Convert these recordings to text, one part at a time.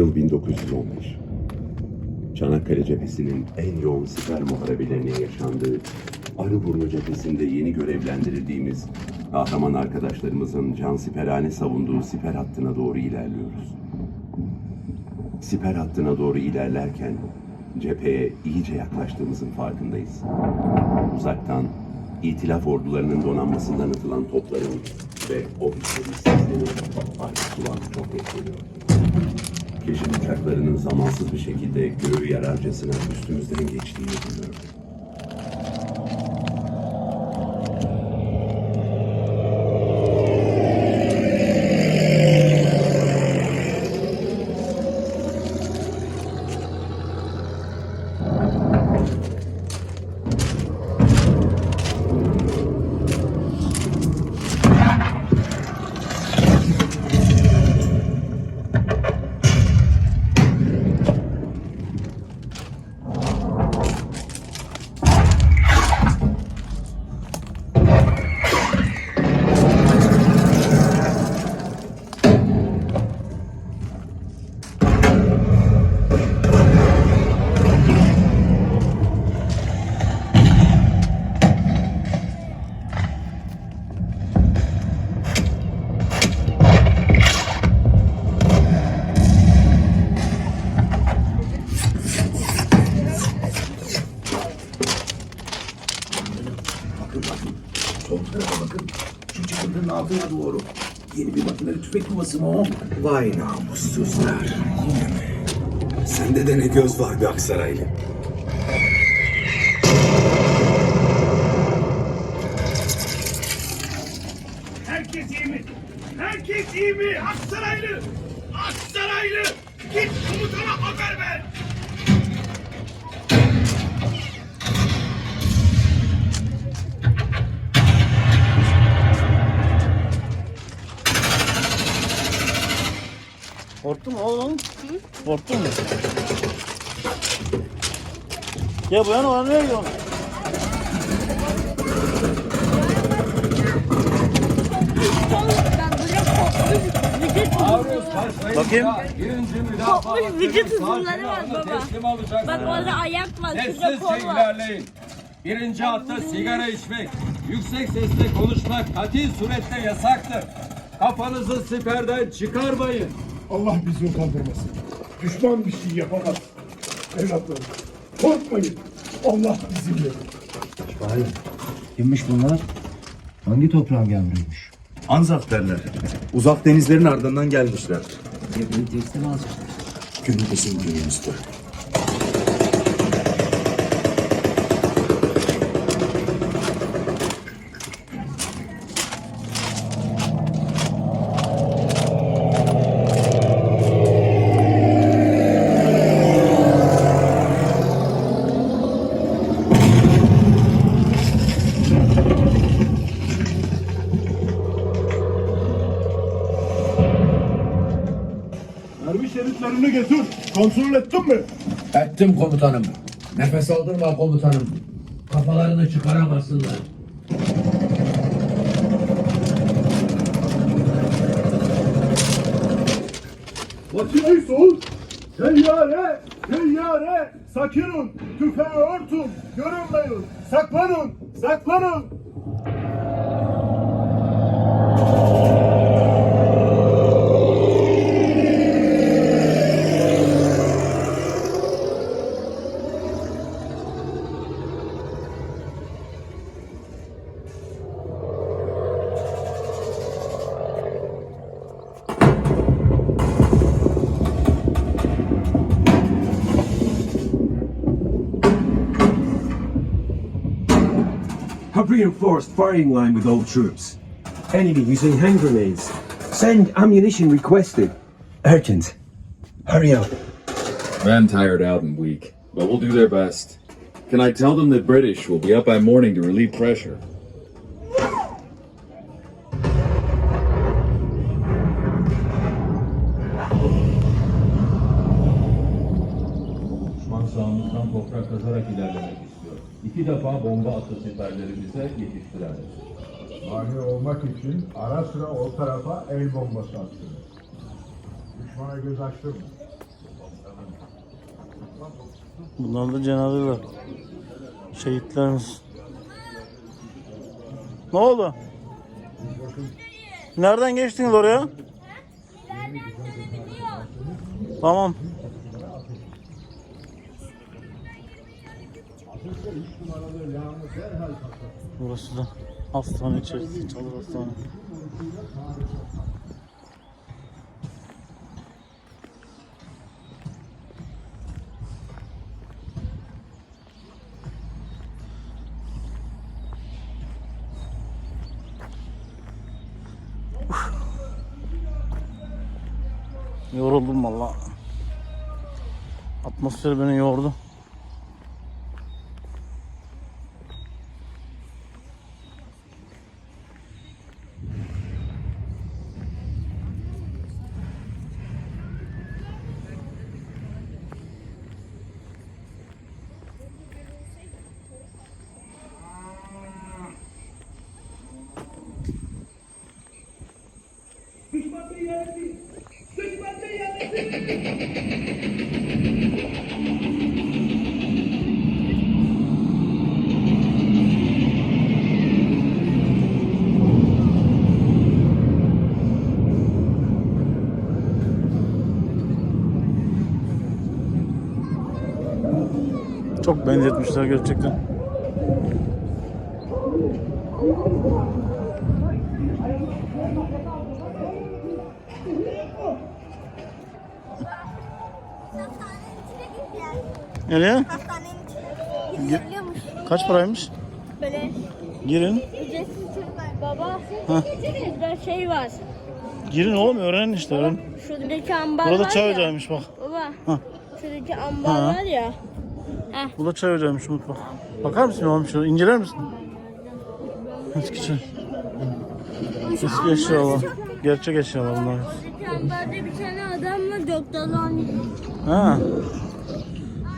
Yıl 1915. Çanakkale cephesinin en yoğun siper muharebelerinin yaşandığı Arıburnu cephesinde yeni görevlendirildiğimiz kahraman arkadaşlarımızın cansiperhane savunduğu siper hattına doğru ilerliyoruz. Siper hattına doğru ilerlerken cepheye iyice yaklaştığımızın farkındayız. Uzaktan İtilaf ordularının donanmasından atılan topların ve ofislerin sesleri artık kulağa çok net. Keşif uçaklarının zamansız bir şekilde göğü yararcasına üstümüzden geçtiğini duyuyorum. Mı o? Vay namussuzlar. Yine mi? Sende de ne göz var be Aksaraylı. Herkes iyi mi? Herkes iyi mi? Aksaraylı! Aksaraylı! Git komutana haber ver! Korktun mu oğlum? Korktun mu? Ya bu yana bana nereye gidiyorsun? Bakayım. kopmuş vücut ısımları var baba. Bak orada ayak var, şurada Sessiz kol var. ilerleyin. Birinci hatta sigara içmek, yüksek sesle konuşmak katil surette yasaktır. Kafanızı siperden çıkarmayın. Allah bizi utandırmasın. Düşman bir şey yapamaz. Evlatlarım korkmayın. Allah bizimle. Vay. Kimmiş bunlar? Hangi toprağın gemriymiş? Anzak derler. Uzak denizlerin ardından gelmişler. Hepini teslim alacaklar. Gönüldesin gönlümüzde. Mermi Kontrol ettin mi? Ettim komutanım. Nefes aldırma komutanım. Kafalarını çıkaramasınlar. Makineyi sol. Teyyare, teyyare. Sakının, tüfeği örtün. Görünmeyin. Saklanın, saklanın. Have reinforced firing line with old troops. Enemy using hand grenades. Send ammunition requested. Urgent. Hurry up. I'm tired out and weak, but we'll do their best. Can I tell them the British will be up by morning to relieve pressure? Düşman sağımızdan toprak kazarak ilerlemek istiyor. İki defa bomba attı siperlerimize yetiştiremedik. Mahir olmak için ara sıra o tarafa el bombası attınız. Düşmana göz açtırma. Bunlar da cenazeler. Şehitlerimiz. Ne oldu? Nereden geçtiniz oraya? Tamam. Burası da hastane içerisi, çadır hastane. Yoruldum valla. Atmosfer beni yordu. Çok benzetmişler gerçekten. Nereye? Hastanenin içine girebiliyormuş. Kaç paraymış? Böyle Girin. ücretsiz tur var. Baba. Burada şey var. Girin oğlum öğrenin işte öğren. Şuradaki ambar Burada var çay ya. ocağıymış bak. Baba. Hah. Şuradaki ambar Ha. var ya. Bu da çay ocağıymış mutfak. Bakar mısın oğlum şöyle inceler misin? Eski çay. Eski eşyalar. Gerçek eşyalar bunlar. Ambarda bir tane adam var doktorlar. Ha.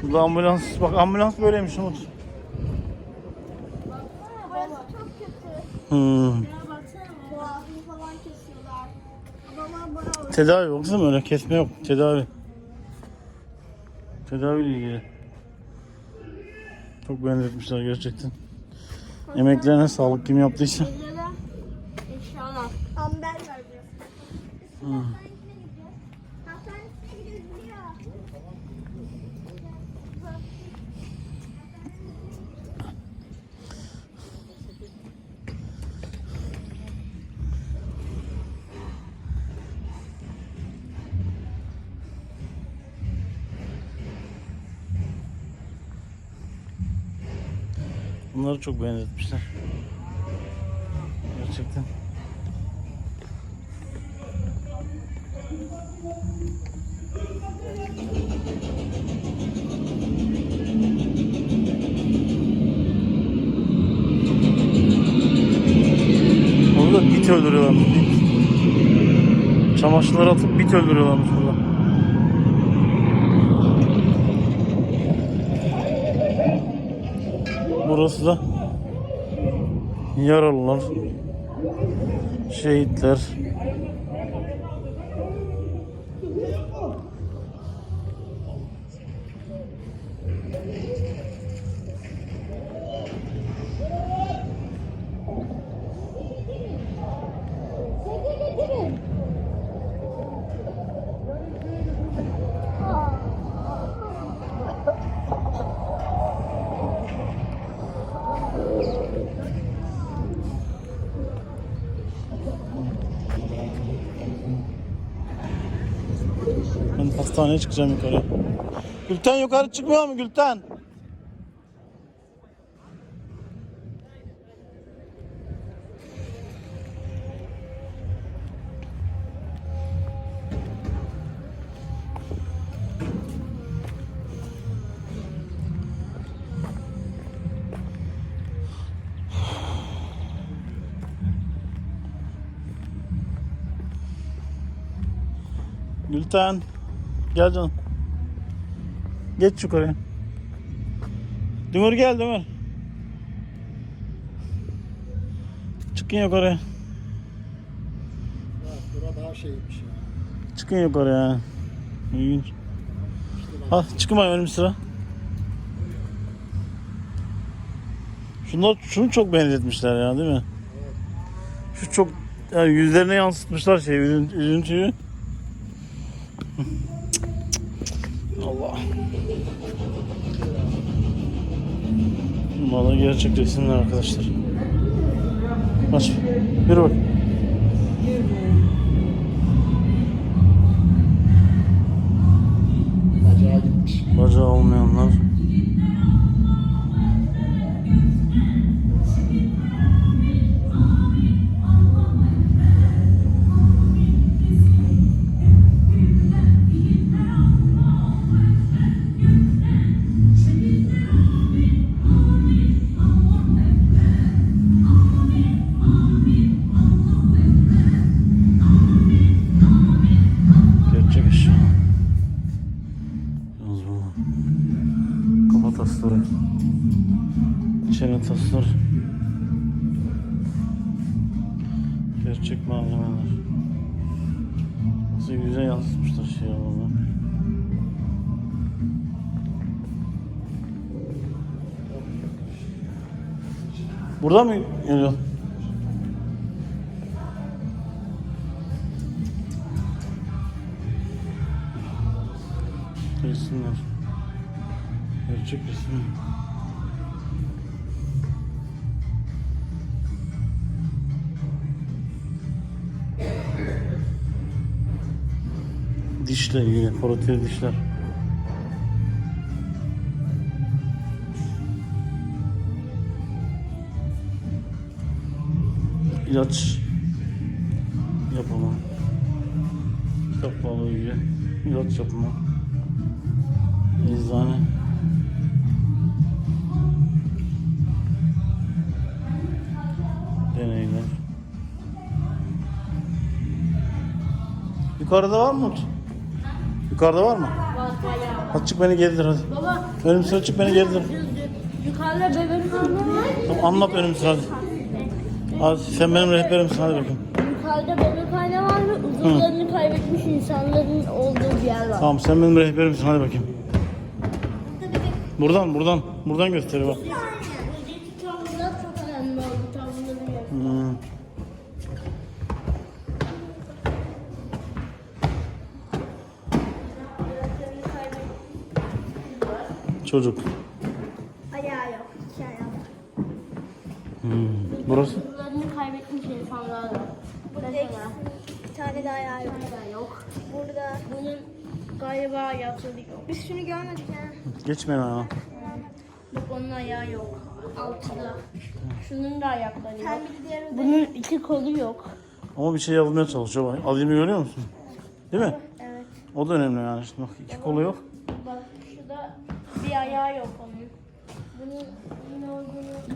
Bu da ambulans. Bak ambulans böyleymiş Umut. Burası çok kötü. Hmm. Ya baksana boğazını falan kesiyorlar. Babam bana Tedavi baksana öyle kesme yok. Tedavi. Tedaviyle ilgili. Çok benzetmişler gerçekten. Emeklerine sağlık kim yaptıysa. eşyalar. Amber var Bunları çok benzetmişler. Gerçekten. Orada bit öldürüyorlarmış. Bit. Çamaşırları atıp bit öldürüyorlarmış burada. Burası da yaralılar, şehitler. Hastaneye çıkacağım yukarı. Gülten yukarı çıkmıyor mu Gülten? Gülten. Gel canım. Geç yukarıya. Dümür gel Dümür. Çıkın yukarıya. Bura daha şeymiş ya. Çıkın yukarıya. İlginç. Çıkın bakayım önüm sıra. Şunlar şunu çok benzetmişler ya değil mi? Şu çok yani yüzlerine yansıtmışlar şey üzün- üzüntüyü. Allah. Vallahi gerçek resimler arkadaşlar. Aç. Yürü bak. Bacağı olmayanlar. Burada mı geliyor? Resimler. Gerçek resim. Dişle ilgili, protez dişler. İlaç yapımı. Kitaplarla ilgili ilaç yapımı. Eczane. Deneyler. Yukarıda var mı? Yukarıda var mı? Hadi çık beni gezdir hadi. Baba. Önüm sıra çık beni gezdir. Yukarıda bebek anne var. Tamam, anlat önüm sıra hadi. Hadi sen benim rehberimsin hadi bakayım. Yukarıda bebek anne var ve uzuvlarını kaybetmiş insanların olduğu bir yer var. Tamam sen benim rehberimsin hadi bakayım. Buradan buradan buradan gösteriyor bak. Çok önemli oldu. Tavırları yok. Hmm. Çocuk. Ayağı yok. İki ayağı var. Hmm. Burası? Uzuvlarını kaybetmiş insanlar var. Mesela. Bir tane daha ayağı yok. Burada. Bunun galiba yok. Biz şunu görmedik ya. Geçmeyin ayağa. Bak onun ayağı yok. Altıda. Şunun da ayakları yok. Sen bir de diğer odaya. Bunun iki kolu yok. Ama bir şey yazmaya çalışıyor bak. Alayımı görüyor musun? Değil mi? Evet. O da önemli yani. Şimdi bak iki kolu yok. Bak şurada bir ayağı yok onun. Bunun ne olduğunu,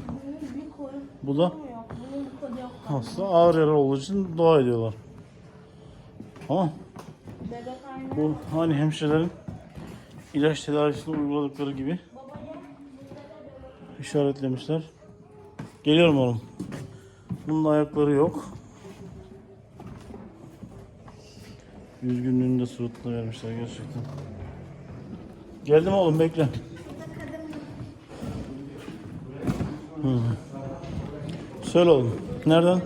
bunun bir kolu Bu da. Bunun bir kolu yok. hasta ağır yara olduğu için dua ediyorlar. Ama Bebek aynı. bu hani hemşirelerin ilaç tedavisinde uyguladıkları gibi işaretlemişler. Geliyorum oğlum. Bunun da ayakları yok. Üzgünlüğünü de suratına vermişler gerçekten. Geldim oğlum bekle. Hı. Söyle oğlum. Nereden?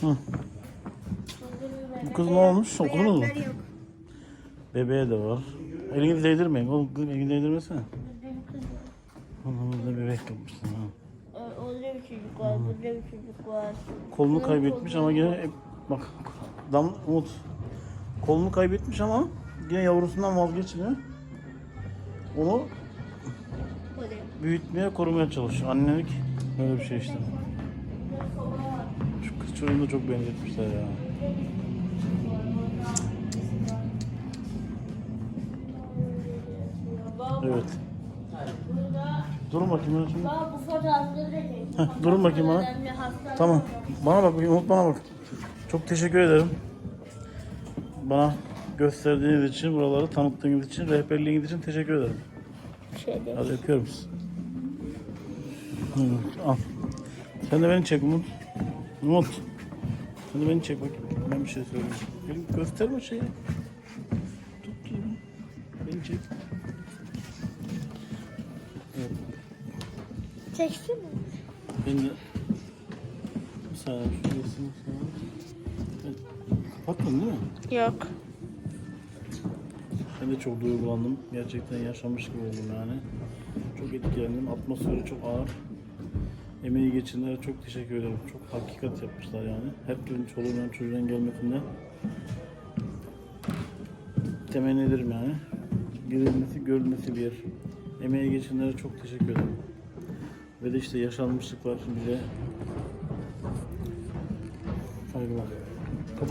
Hı. Bu kız ne olmuş? Okudunuz mu? Bebeğe de var. Elini değdirmeyin. Oğlum elini değdirmesene. Anamızda bebek yapmışsın ha. Ee, Orada bir çocuk var, burada bir çocuk var. Kolunu kaybetmiş ama yine bak dam Umut kolunu kaybetmiş ama yine yavrusundan vazgeçmiyor. Onu büyütmeye, korumaya çalışıyor. Annelik böyle bir şey işte. Şu kız çocuğunu çok benzetmişler ya. Evet. Durun bakayım ben şimdi. Baba bu fotoğrafları da çek. Heh, durun bakayım bana. Tamam. Bana bak, Umut bana bak. Çok teşekkür ederim. Bana gösterdiğiniz için, buraları tanıttığınız için, rehberliğiniz için teşekkür ederim. Şey değil. Hadi öpüyorum sizi. Al. Sen de beni çek Umut. Umut. Sen de beni çek bakayım. Ben bir şey söyleyeyim. Benim gösterme şeyi. çek. Evet. Çeksin mi? Ben de bir saniye şu resmi sana. Evet. Kapattın değil mi? Yok. Ben de çok duygulandım. Gerçekten yaşamış gibi oldum yani. Çok etkilendim. Atmosferi çok ağır. Emeği geçenlere çok teşekkür ederim. Çok hakikat yapmışlar yani. Her türlü çoluğundan çocuğundan gelmesinden temenni ederim yani. Girilmesi, görülmesi bir yer. Emeği geçenlere çok teşekkür ederim. Ve de işte yaşanmışlıklar bize